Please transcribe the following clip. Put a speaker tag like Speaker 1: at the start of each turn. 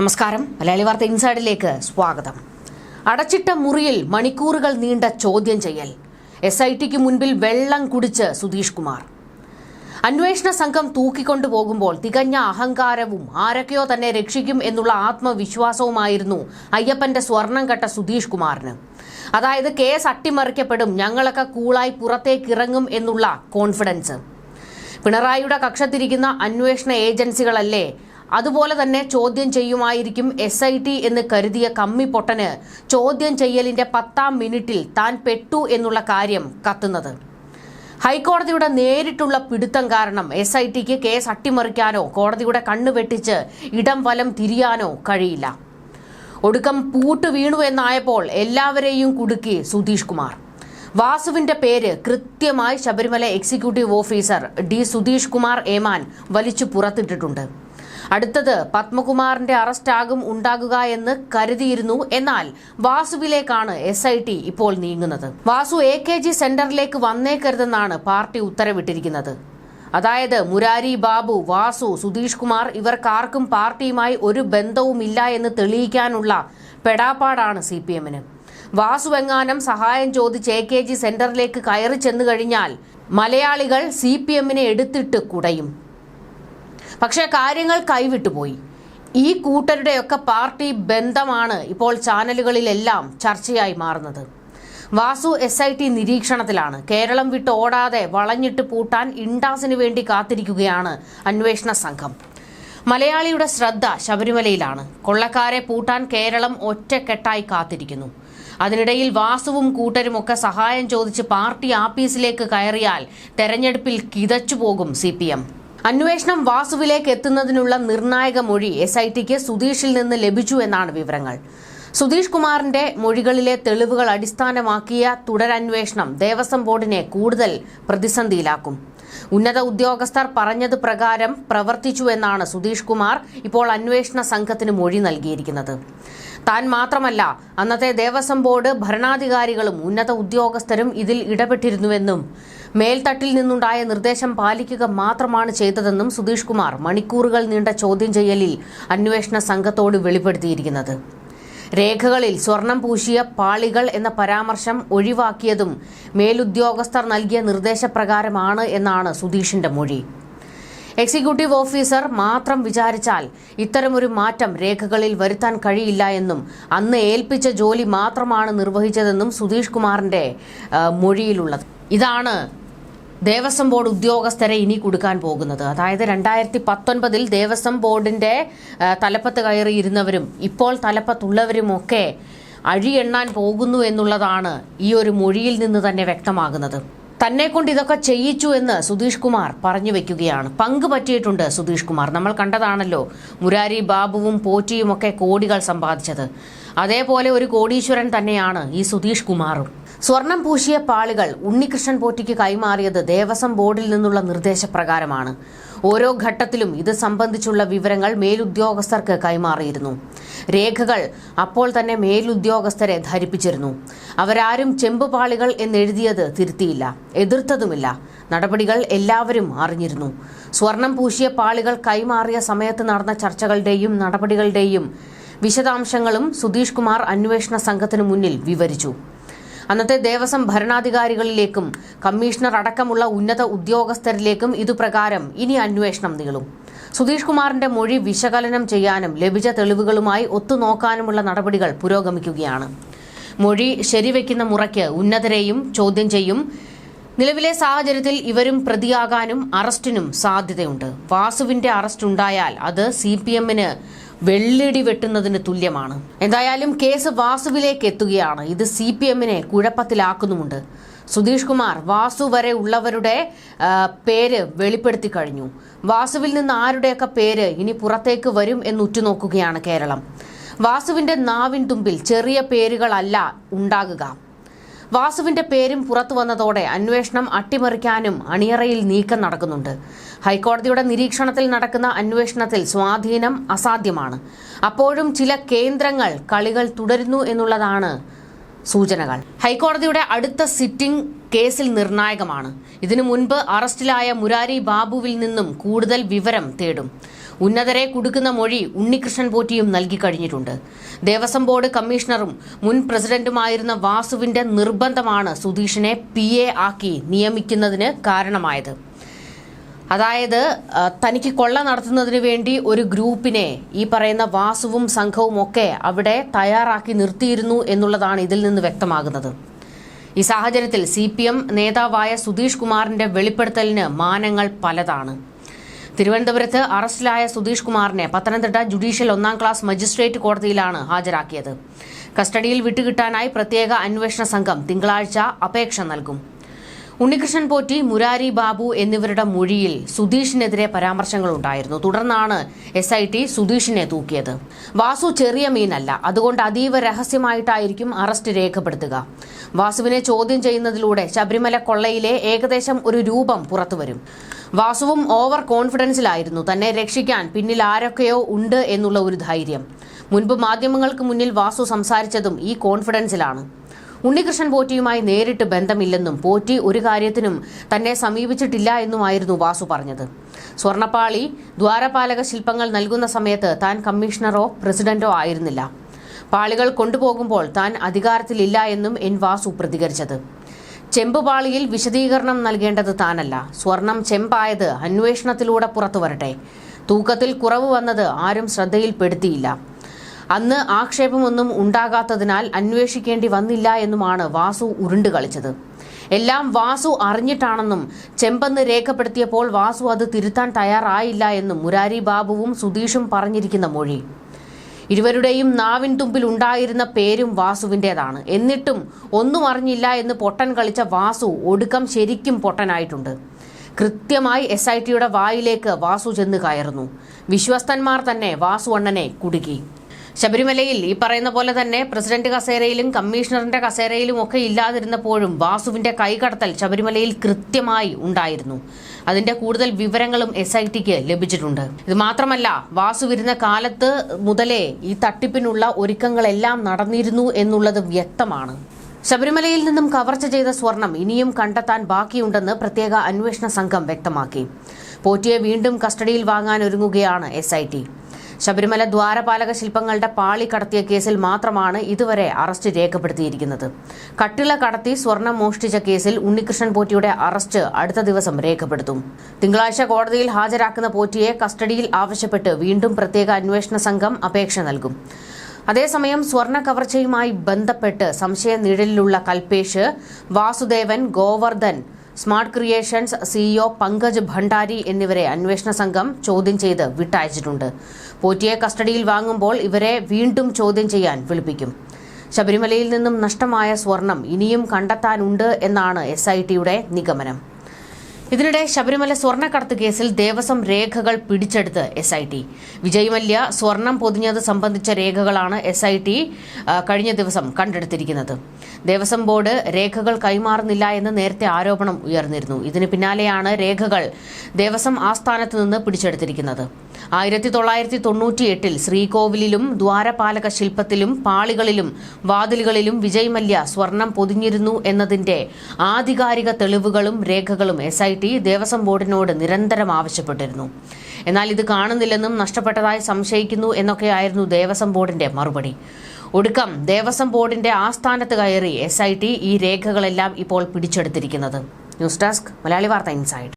Speaker 1: നമസ്കാരം. മലയാളി വാർത്ത ഇൻസൈഡിലേക്ക് സ്വാഗതം. അടച്ചിട്ട മുറിയിൽ മണിക്കൂറുകൾ നീണ്ട ചോദ്യം ചെയ്യൽ. എസ് ഐ ടിക്ക് മുൻപിൽ വെള്ളം കുടിച്ച് സുധീഷ് കുമാർ. അന്വേഷണ സംഘം തൂക്കിക്കൊണ്ടുപോകുമ്പോൾ തികഞ്ഞ അഹങ്കാരവും ആരൊക്കെയോ തന്നെ രക്ഷിക്കും എന്നുള്ള ആത്മവിശ്വാസവുമായിരുന്നു അയ്യപ്പന്റെ സ്വർണം കെട്ട സുധീഷ് കുമാറിന്. അതായത് കേസ് അട്ടിമറിക്കപ്പെടും ഞങ്ങളൊക്കെ കൂളായി പുറത്തേക്കിറങ്ങും എന്നുള്ള കോൺഫിഡൻസ് പിണറായിയുടെ കക്ഷത്തിരിക്കുന്ന അന്വേഷണ ഏജൻസികളല്ലേ അതുപോലെ തന്നെ ചോദ്യം ചെയ്യുമായിരിക്കും എസ് ഐ ടി എന്ന് കരുതിയ കമ്മി പൊട്ടന് ചോദ്യം ചെയ്യലിന്റെ പത്താം മിനിറ്റിൽ താൻ പെട്ടു എന്നുള്ള കാര്യം കത്തുന്നത്. ഹൈക്കോടതിയുടെ നേരിട്ടുള്ള പിടുത്തം കാരണം എസ് ഐ ടിക്ക് കേസ് അട്ടിമറിക്കാനോ കോടതിയുടെ കണ്ണു വെട്ടിച്ച് ഇടം വലം തിരിയാനോ കഴിയില്ല. ഒടുക്കം പൂട്ട് വീണു എന്നായപ്പോൾ എല്ലാവരെയും കുടുക്കി സുധീഷ് കുമാർ. വാസുവിന്റെ പേര് കൃത്യമായി Sabarimala executive officer D Sudheesh Kumar ഏമാൻ വലിച്ചു പുറത്തിട്ടിട്ടുണ്ട്. അടുത്തത് പത്മകുമാറിന്റെ അറസ്റ്റാകും ഉണ്ടാകുക എന്ന് കരുതിയിരുന്നു. എന്നാൽ വാസുവിലേക്കാണ് എസ് ഇപ്പോൾ നീങ്ങുന്നത്. വാസു എ കെ ജി സെന്ററിലേക്ക് വന്നേക്കരുതെന്നാണ് പാർട്ടി ഉത്തരവിട്ടിരിക്കുന്നത്. അതായത് മുരാരി ബാബു വാസു സുധീഷ് കുമാർ ഇവർക്കാർക്കും പാർട്ടിയുമായി ഒരു ബന്ധവുമില്ല എന്ന് തെളിയിക്കാനുള്ള പെടാപ്പാടാണ് സി പി എമ്മിന് വാസുവെങ്ങാനം സഹായം ചോദിച്ച് എ കെ ജി സെന്ററിലേക്ക് കയറി ചെന്നു കഴിഞ്ഞാൽ മലയാളികൾ സി പി എമ്മിനെ എടുത്തിട്ട് കുടയും. പക്ഷേ കാര്യങ്ങൾ കൈവിട്ടുപോയി ഈ കൂട്ടരുടെയൊക്കെ പാർട്ടി ബന്ധമാണ് ഇപ്പോൾ ചാനലുകളിലെല്ലാം ചർച്ചയായി മാറുന്നത്. വാസു എസ് ഐ ടി നിരീക്ഷണത്തിലാണ്. കേരളം വിട്ട് ഓടാതെ വളഞ്ഞിട്ട് പൂട്ടാൻ ഇൻഡാസിന് വേണ്ടി കാത്തിരിക്കുകയാണ് അന്വേഷണ സംഘം. മലയാളിയുടെ ശ്രദ്ധ ശബരിമലയിലാണ്. കൊള്ളക്കാരെ പൂട്ടാൻ കേരളം ഒറ്റക്കെട്ടായി കാത്തിരിക്കുന്നു. അതിനിടയിൽ വാസുവും കൂട്ടരുമൊക്കെ സഹായം ചോദിച്ച് പാർട്ടി ആഫീസിലേക്ക് കയറിയാൽ തെരഞ്ഞെടുപ്പിൽ കിതച്ചു പോകും സി അന്വേഷണം വാസുവിലേക്ക് എത്തുന്നതിനുള്ള നിർണായക മൊഴി എസ് ഐ ടിക്ക് സുധീഷിൽ നിന്ന് ലഭിച്ചു എന്നാണ് വിവരങ്ങൾ. സുധീഷ് കുമാറിന്റെ മൊഴികളിലെ തെളിവുകൾ അടിസ്ഥാനമാക്കിയ തുടരന്വേഷണം ദേവസ്വം ബോർഡിനെ കൂടുതൽ പ്രതിസന്ധിയിലാക്കും. ഉന്നത ഉദ്യോഗസ്ഥർ പറഞ്ഞത് പ്രകാരം പ്രവർത്തിച്ചു എന്നാണ് സുധീഷ് കുമാർ ഇപ്പോൾ അന്വേഷണ സംഘത്തിന് മൊഴി നൽകിയിരിക്കുന്നത്. താൻ മാത്രമല്ല അന്നത്തെ ദേവസ്വം ബോർഡ് ഭരണാധികാരികളും ഉന്നത ഉദ്യോഗസ്ഥരും ഇതിൽ ഇടപെട്ടിരുന്നുവെന്നും മേൽത്തട്ടിൽ നിന്നുണ്ടായ നിർദ്ദേശം പാലിക്കുക മാത്രമാണ് ചെയ്തതെന്നും സുധീഷ് കുമാർ മണിക്കൂറുകൾ നീണ്ട ചോദ്യം ചെയ്യലിൽ അന്വേഷണ സംഘത്തോട് വെളിപ്പെടുത്തിയിരിക്കുന്നത്. രേഖകളിൽ സ്വർണം പൂശിയ പാളികൾ എന്ന പരാമർശം ഒഴിവാക്കിയതും മേലുദ്യോഗസ്ഥർ നൽകിയ നിർദ്ദേശപ്രകാരമാണ് എന്നാണ് സുധീഷിന്റെ മൊഴി. എക്സിക്യൂട്ടീവ് ഓഫീസർ മാത്രം വിചാരിച്ചാൽ ഇത്തരമൊരു മാറ്റം രേഖകളിൽ വരുത്താൻ കഴിയില്ല എന്നും അന്ന് ഏൽപ്പിച്ച ജോലി മാത്രമാണ് നിർവഹിച്ചതെന്നും സുധീഷ് കുമാറിന്റെ മൊഴിയിലുള്ളത്. ഇതാണ് ദേവസ്വം ബോർഡ് ഉദ്യോഗസ്ഥരെ ഇനി കൊടുക്കാൻ പോകുന്നത്. അതായത് രണ്ടായിരത്തി പത്തൊൻപതിൽ ദേവസ്വം ബോർഡിന്റെ തലപ്പത്ത് കയറിയിരുന്നവരും ഇപ്പോൾ തലപ്പത്തുള്ളവരുമൊക്കെ അഴിയെണ്ണാൻ പോകുന്നു എന്നുള്ളതാണ് ഈ ഒരു മൊഴിയിൽ നിന്ന് തന്നെ വ്യക്തമാകുന്നത്. തന്നെ കൊണ്ട് ഇതൊക്കെ ചെയ്യിച്ചു എന്ന് സുധീഷ് കുമാർ പറഞ്ഞു വെക്കുകയാണ്. പങ്ക് പറ്റിയിട്ടുണ്ട് സുധീഷ് കുമാർ. നമ്മൾ കണ്ടതാണല്ലോ മുരാരി ബാബുവും പോറ്റിയുമൊക്കെ കോടികൾ സമ്പാദിച്ചത്. അതേപോലെ ഒരു കോടീശ്വരൻ തന്നെയാണ് ഈ സുധീഷ് കുമാറും. സ്വർണം പൂശിയ പാളികൾ ഉണ്ണികൃഷ്ണൻ പോറ്റിക്ക് കൈമാറിയത് ദേവസ്വം ബോർഡിൽ നിന്നുള്ള നിർദ്ദേശപ്രകാരമാണ്. ഓരോ ഘട്ടത്തിലും ഇത് സംബന്ധിച്ചുള്ള വിവരങ്ങൾ മേലുദ്യോഗസ്ഥർക്ക് കൈമാറിയിരുന്നു. രേഖകൾ അപ്പോൾ തന്നെ മേലുദ്യോഗസ്ഥരെ ധരിപ്പിച്ചിരുന്നു. അവരാരും ചെമ്പ് പാളികൾ എന്നെഴുതിയത് തിരുത്തിയില്ല എതിർത്തതുമില്ല. നടപടികൾ എല്ലാവരും അറിഞ്ഞിരുന്നു. സ്വർണം പൂശിയ പാളികൾ കൈമാറിയ സമയത്ത് നടന്ന ചർച്ചകളുടെയും നടപടികളുടെയും വിശദാംശങ്ങളും സുധീഷ് കുമാർ അന്വേഷണ സംഘത്തിനു മുന്നിൽ വിവരിച്ചു. അന്നത്തെ ദേവസ്വം ഭരണാധികാരികളിലേക്കും കമ്മീഷണർ അടക്കമുള്ള ഉന്നത ഉദ്യോഗസ്ഥരിലേക്കും ഇതുപ്രകാരം ഇനി അന്വേഷണം നീളും. സുധീഷ് കുമാറിന്റെ മൊഴി വിശകലനം ചെയ്യാനും ലഭിച്ച തെളിവുകളുമായി ഒത്തുനോക്കാനുമുള്ള നടപടികൾ പുരോഗമിക്കുകയാണ്. മൊഴി ശരിവെക്കുന്ന മുറയ്ക്ക് ഉന്നതരെയും ചോദ്യം ചെയ്യും. നിലവിലെ സാഹചര്യത്തിൽ ഇവരും പ്രതിയാകാനും അറസ്റ്റിനും സാധ്യതയുണ്ട്. വാസുവിന്റെ അറസ്റ്റ് ഉണ്ടായാൽ അത് സി പി എമ്മിന് വെള്ളിടി വെട്ടുന്നതിന് തുല്യമാണ്. എന്തായാലും കേസ് വാസുവിലേക്ക് എത്തുകയാണ്. ഇത് സി പി എമ്മിനെ കുഴപ്പത്തിലാക്കുന്നുമുണ്ട്. സുധീഷ് കുമാർ വാസു വരെ ഉള്ളവരുടെ പേര് വെളിപ്പെടുത്തി കഴിഞ്ഞു. വാസുവിൽ നിന്ന് ആരുടെയൊക്കെ പേര് ഇനി പുറത്തേക്ക് വരും എന്ന് ഉറ്റുനോക്കുകയാണ് കേരളം. വാസുവിന്റെ നാവിൻ തുമ്പിൽ ചെറിയ പേരുകളല്ല ഉണ്ടാകുക. വാസുവിന്റെ പേരും പുറത്തു വന്നതോടെ അന്വേഷണം അട്ടിമറിക്കാനും അണിയറയിൽ നീക്കം നടക്കുന്നുണ്ട്. ഹൈക്കോടതിയുടെ നിരീക്ഷണത്തിൽ നടക്കുന്ന അന്വേഷണത്തിൽ സ്വാധീനം അസാധ്യമാണ്. അപ്പോഴും ചില കേന്ദ്രങ്ങൾ കളികൾ തുടരുന്നു എന്നുള്ളതാണ് സൂചനകൾ. ഹൈക്കോടതിയുടെ അടുത്ത സിറ്റിംഗ് കേസിൽ നിർണായകമാണ്. ഇതിനു മുൻപ് അറസ്റ്റിലായ മുരാരി ബാബുവിൽ നിന്നും കൂടുതൽ വിവരം തേടും. ഉന്നതരെ കുടുക്കുന്ന മൊഴി ഉണ്ണികൃഷ്ണൻ പോറ്റിയും നൽകി കഴിഞ്ഞിട്ടുണ്ട്. ദേവസ്വം ബോർഡ് കമ്മീഷണറും മുൻ പ്രസിഡന്റുമായിരുന്ന വാസുവിന്റെ നിർബന്ധമാണ് സുധീഷിനെ പി എ ആക്കി നിയമിക്കുന്നതിന് കാരണമായത്. അതായത് തനിക്ക് കൊള്ള നടത്തുന്നതിന് വേണ്ടി ഒരു ഗ്രൂപ്പിനെ ഈ പറയുന്ന വാസുവും സംഘവും ഒക്കെ അവിടെ തയ്യാറാക്കി നിർത്തിയിരുന്നു എന്നുള്ളതാണ് ഇതിൽ നിന്ന് വ്യക്തമാകുന്നത്. ഈ സാഹചര്യത്തിൽ സി പി എം നേതാവായ സുധീഷ് കുമാറിന്റെ വെളിപ്പെടുത്തലിന് മാനങ്ങൾ പലതാണ്. തിരുവനന്തപുരത്ത് അറസ്റ്റിലായ സുധീഷ് കുമാറിനെ പത്തനംതിട്ട ജുഡീഷ്യൽ ഒന്നാം ക്ലാസ് മജിസ്ട്രേറ്റ് കോടതിയിലാണ് ഹാജരാക്കിയത്. കസ്റ്റഡിയിൽ വിട്ടുകിട്ടാനായി പ്രത്യേക അന്വേഷണ സംഘം തിങ്കളാഴ്ച അപേക്ഷ നൽകും. ഉണ്ണികൃഷ്ണൻ പോറ്റി മുരാരി ബാബു എന്നിവരുടെ മൊഴിയിൽ സുധീഷിനെതിരെ പരാമർശങ്ങളുണ്ടായിരുന്നു തുടർന്നാണ് എസ് ഐ ടി സുധീഷിനെ തൂക്കിയത്. വാസു ചെറിയ മീനല്ല. അതുകൊണ്ട് അതീവ രഹസ്യമായിട്ടായിരിക്കും അറസ്റ്റ് രേഖപ്പെടുത്തുക. വാസുവിനെ ചോദ്യം ചെയ്യുന്നതിലൂടെ ശബരിമല കൊള്ളയിലെ ഏകദേശം ഒരു രൂപം പുറത്തുവരും. വാസുവും ഓവർ കോൺഫിഡൻസിലായിരുന്നു. തന്നെ രക്ഷിക്കാൻ പിന്നിൽ ആരൊക്കെയോ ഉണ്ട് എന്നുള്ള ഒരു ധൈര്യം. മുൻപ് മാധ്യമങ്ങൾക്ക് മുന്നിൽ വാസു സംസാരിച്ചതും ഈ കോൺഫിഡൻസിലാണ്. ഉണ്ണികൃഷ്ണൻ പോറ്റിയുമായി നേരിട്ട് ബന്ധമില്ലെന്നും പോറ്റി ഒരു കാര്യത്തിനും തന്നെ സമീപിച്ചിട്ടില്ല എന്നുമായിരുന്നു വാസു പറഞ്ഞത്. സ്വർണപ്പാളി ദ്വാരപാലക ശില്പങ്ങൾ നൽകുന്ന സമയത്ത് താൻ കമ്മീഷണറോ പ്രസിഡന്റോ ആയിരുന്നില്ല. പാളികൾ കൊണ്ടുപോകുമ്പോൾ താൻ അധികാരത്തിലില്ല എന്നും എൻ വാസു പ്രതികരിച്ചത്. ചെമ്പുപാളിയിൽ വിശദീകരണം നൽകേണ്ടത് താനല്ല. സ്വർണം ചെമ്പായത് അന്വേഷണത്തിലൂടെ പുറത്തു വരട്ടെ തൂക്കത്തിൽ കുറവ് വന്നത് ആരും ശ്രദ്ധയിൽപ്പെടുത്തിയില്ല. അന്ന് ആക്ഷേപമൊന്നും ഉണ്ടാകാത്തതിനാൽ അന്വേഷിക്കേണ്ടി വന്നില്ല എന്നുമാണ് വാസു ഉരുണ്ട് കളിച്ചത്. എല്ലാം വാസു അറിഞ്ഞിട്ടാണെന്നും ചെമ്പെന്ന് രേഖപ്പെടുത്തിയപ്പോൾ വാസു അത് തിരുത്താൻ തയ്യാറായില്ല എന്നും മുരാരി ബാബുവും സുധീഷും പറഞ്ഞിരിക്കുന്ന മൊഴി. ഇരുവരുടെയും നാവിൻ തുമ്പിൽ ഉണ്ടായിരുന്ന പേരും വാസുവിന്റെതാണ്. എന്നിട്ടും ഒന്നും അറിഞ്ഞില്ല എന്ന് പൊട്ടൻ കളിച്ച വാസു ഒടുക്കം ശരിക്കും പൊട്ടനായിട്ടുണ്ട്. കൃത്യമായി എസ് ഐ ടിയുടെ വായിലേക്ക് വാസു ചെന്ന് കയറുന്നു. വിശ്വസ്തന്മാർ തന്നെ വാസു അണ്ണനെ കുടുക്കി. ശബരിമലയിൽ ഈ പറയുന്ന പോലെ തന്നെ പ്രസിഡന്റ് കസേരയിലും കമ്മീഷണറിന്റെ കസേരയിലും ഒക്കെ ഇല്ലാതിരുന്നപ്പോഴും വാസുവിന്റെ കൈകടത്തൽ ശബരിമലയിൽ കൃത്യമായി ഉണ്ടായിരുന്നു. അതിന്റെ കൂടുതൽ വിവരങ്ങളും എസ് ഐ ടിക്ക് ലഭിച്ചിട്ടുണ്ട്. ഇത് മാത്രമല്ല വാസു വരുന്ന കാലത്ത് മുതലേ ഈ തട്ടിപ്പിനുള്ള ഒരുക്കങ്ങളെല്ലാം നടന്നിരുന്നു എന്നുള്ളത് വ്യക്തമാണ്. ശബരിമലയിൽ നിന്നും കവർച്ച ചെയ്ത സ്വർണം ഇനിയും കണ്ടെത്താൻ ബാക്കിയുണ്ടെന്ന് പ്രത്യേക അന്വേഷണ സംഘം വ്യക്തമാക്കി. പോറ്റിയെ വീണ്ടും കസ്റ്റഡിയിൽ വാങ്ങാൻ ഒരുങ്ങുകയാണ് എസ് ഐ ടി ശബരിമല ദ്വാരപാലക ശില്പങ്ങളുടെ പാളി കടത്തിയ കേസിൽ മാത്രമാണ് ഇതുവരെ അറസ്റ്റ് രേഖപ്പെടുത്തിയിരിക്കുന്നത്. കട്ടിള കടത്തി സ്വർണം മോഷ്ടിച്ച കേസിൽ ഉണ്ണികൃഷ്ണൻ പോറ്റിയുടെ അറസ്റ്റ് അടുത്ത ദിവസം രേഖപ്പെടുത്തും. തിങ്കളാഴ്ച കോടതിയിൽ ഹാജരാക്കുന്ന പോറ്റിയെ കസ്റ്റഡിയിൽ ആവശ്യപ്പെട്ട് വീണ്ടും പ്രത്യേക അന്വേഷണ സംഘം അപേക്ഷ നൽകും. അതേസമയം സ്വർണ കവർച്ചയുമായി ബന്ധപ്പെട്ട് സംശയ നിഴലിലുള്ള Kalpesh Vasudevan Govardhan smart creations CEO Pankaj Bhandari എന്നിവരെ അന്വേഷണ സംഘം ചോദ്യം ചെയ്ത് വിട്ടയച്ചിട്ടുണ്ട്. പോറ്റിയെ കസ്റ്റഡിയിൽ വാങ്ങുമ്പോൾ ഇവരെ വീണ്ടും ചോദ്യം ചെയ്യാൻ വിളിപ്പിക്കും. ശബരിമലയിൽ നിന്നും നഷ്ടമായ സ്വർണം ഇനിയും കണ്ടെത്താനുണ്ട് എന്നാണ് എസ് നിഗമനം. ഇതിനിടെ ശബരിമല സ്വർണക്കടത്ത് കേസിൽ ദേവസ്വം രേഖകൾ പിടിച്ചെടുത്ത് S I T Vijay Mallya സ്വർണം പൊതിഞ്ഞത് സംബന്ധിച്ച രേഖകളാണ് എസ് ഐ ടി കഴിഞ്ഞ ദിവസം കണ്ടെടുത്തിരിക്കുന്നത്. ദേവസ്വം ബോർഡ് രേഖകൾ കൈമാറുന്നില്ല എന്ന് നേരത്തെ ആരോപണം ഉയർന്നിരുന്നു. ഇതിന് പിന്നാലെയാണ് രേഖകൾ ദേവസ്വം ആസ്ഥാനത്ത് നിന്ന് പിടിച്ചെടുത്തിരിക്കുന്നത്. ആയിരത്തി തൊള്ളായിരത്തി തൊണ്ണൂറ്റിയെട്ടിൽ ശ്രീകോവിലിലും ദ്വാരപാലക ശില്പത്തിലും പാളികളിലും വാതിലുകളിലും വിജയ് മല്യ സ്വർണം പൊതിഞ്ഞിരുന്നു എന്നതിന്റെ ആധികാരിക തെളിവുകളും രേഖകളും എസ് ഐ ടി ദേവസ്വം ബോർഡിനോട് നിരന്തരം ആവശ്യപ്പെട്ടിരുന്നു. എന്നാൽ ഇത് കാണുന്നില്ലെന്നും നഷ്ടപ്പെട്ടതായി സംശയിക്കുന്നു എന്നൊക്കെയായിരുന്നു ദേവസ്വം ബോർഡിന്റെ മറുപടി. ഒടുക്കം ദേവസ്വം ബോർഡിന്റെ ആസ്ഥാനത്ത് കയറി എസ് ഐ ടി ഈ രേഖകളെല്ലാം ഇപ്പോൾ പിടിച്ചെടുത്തിരിക്കുന്നത്. ന്യൂസ് ഡെസ്ക് മലയാളി വാർത്ത ഇൻസൈഡ്.